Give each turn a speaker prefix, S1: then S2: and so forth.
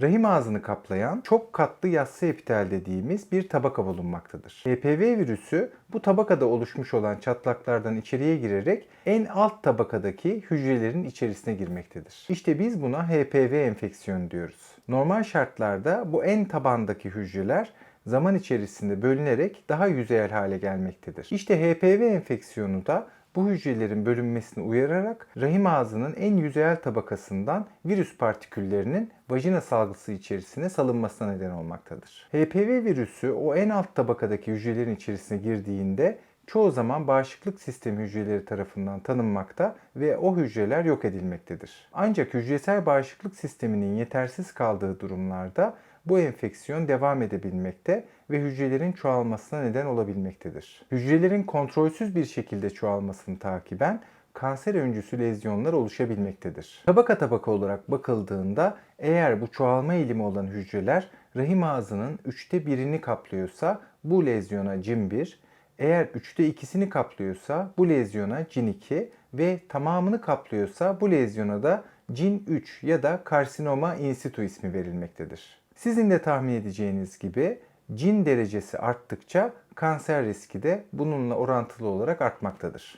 S1: rahim ağzını kaplayan çok katlı yassı epitel dediğimiz bir tabaka bulunmaktadır. HPV virüsü bu tabakada oluşmuş olan çatlaklardan içeriye girerek en alt tabakadaki hücrelerin içerisine girmektedir. İşte biz buna HPV enfeksiyonu diyoruz. Normal şartlarda bu en tabandaki hücreler zaman içerisinde bölünerek daha yüzeyel hale gelmektedir. İşte HPV enfeksiyonu da bu hücrelerin bölünmesini uyararak rahim ağzının en yüzeyel tabakasından virüs partiküllerinin vajina salgısı içerisine salınmasına neden olmaktadır. HPV virüsü o en alt tabakadaki hücrelerin içerisine girdiğinde çoğu zaman bağışıklık sistemi hücreleri tarafından tanınmakta ve o hücreler yok edilmektedir. Ancak hücresel bağışıklık sisteminin yetersiz kaldığı durumlarda bu enfeksiyon devam edebilmekte ve hücrelerin çoğalmasına neden olabilmektedir. Hücrelerin kontrolsüz bir şekilde çoğalmasını takiben kanser öncüsü lezyonlar oluşabilmektedir. Tabaka tabaka olarak bakıldığında eğer bu çoğalma eğilimi olan hücreler rahim ağzının üçte birini kaplıyorsa bu lezyona CIN1, eğer üçte ikisini kaplıyorsa bu lezyona CIN2 ve tamamını kaplıyorsa bu lezyona da CIN3 ya da karsinoma in situ ismi verilmektedir. Sizin de tahmin edeceğiniz gibi cin derecesi arttıkça kanser riski de bununla orantılı olarak artmaktadır.